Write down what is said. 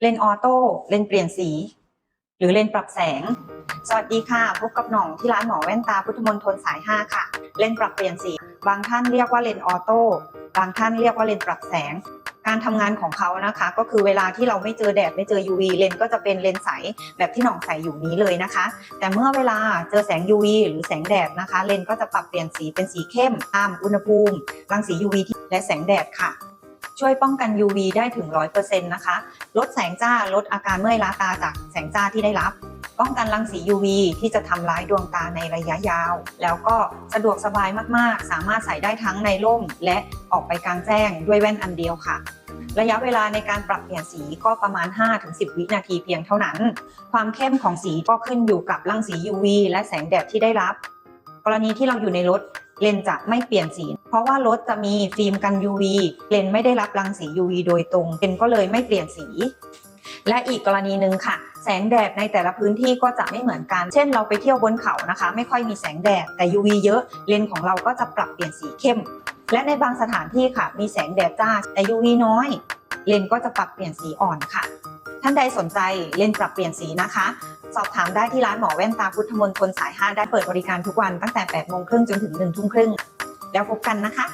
เลนออโต้เลนเปลี่ยนสี หรือเลนปรับแสง สวัสดีค่ะ พบกับหน่องที่ร้านหมอแว่นตาพุทธมนตรสาย 5 ค่ะ เลนปรับเปลี่ยนสี บางท่านเรียกว่าเลนออโต้บางท่านเรียกว่าเลนปรับแสง การทำงานของเขานะคะ ก็คือเวลาที่เราไม่เจอแดดไม่เจอ UV เลนก็จะเป็นเลนใสแบบที่หน่องใส่อยู่นี้เลยนะคะ แต่เมื่อเวลาเจอแสง UV หรือแสงแดดนะคะ เลนก็จะปรับเปลี่ยนสีเป็นสีเข้มตามอุณหภูมิรังสี UV ที่และแสงแดดค่ะ ช่วยป้องกัน UV ได้ถึง 100%นะคะ ลดแสงจ้าลดอาการเมื่อยล้าตาจากแสงจ้าที่ได้รับ ป้องกันรังสี UV ที่จะทำร้ายดวงตาในระยะยาว แล้วก็สะดวกสบายมากๆ สามารถใส่ได้ทั้งในร่ม และออกไปกลางแจ้งด้วยแว่นอันเดียวค่ะระยะเวลาในการปรับเปลี่ยนสีก็ประมาณ 5-10 วินาทีเพียงเท่านั้น ความเข้มของสีก็ขึ้นอยู่กับรังสี UV และแสงแดดที่ได้รับ กรณีที่เราอยู่ในรถ เลนจะไม่เปลี่ยนสี เพราะว่ารถจะมีฟิล์มกัน UV เลนไม่ได้รับรังสี UV โดยตรงเลนก็เลยไม่เปลี่ยนสี และอีกกรณีหนึ่งค่ะ แสงแดดในแต่ละพื้นที่ก็จะไม่เหมือนกัน เช่น เราไปเที่ยวบนเขานะคะ ไม่ค่อยมีแสงแดดแต่ UV เยอะ เลนของเราก็จะปรับเปลี่ยนสีเข้ม และในบางสถานที่ค่ะ มีแสงแดดจ้าแต่ UV น้อย เลนก็จะปรับเปลี่ยนสีอ่อนค่ะ ท่านใดสนใจเลนปรับเปลี่ยนสีนะคะ สอบถามได้ที่ร้านหมอแว่นตาพุทธมนตรสาย 5 ได้เปิดบริการทุกวันตั้งแต่8โมงครึ่งจนถึง1ทุ่มครึ่งแล้วพบกันนะคะ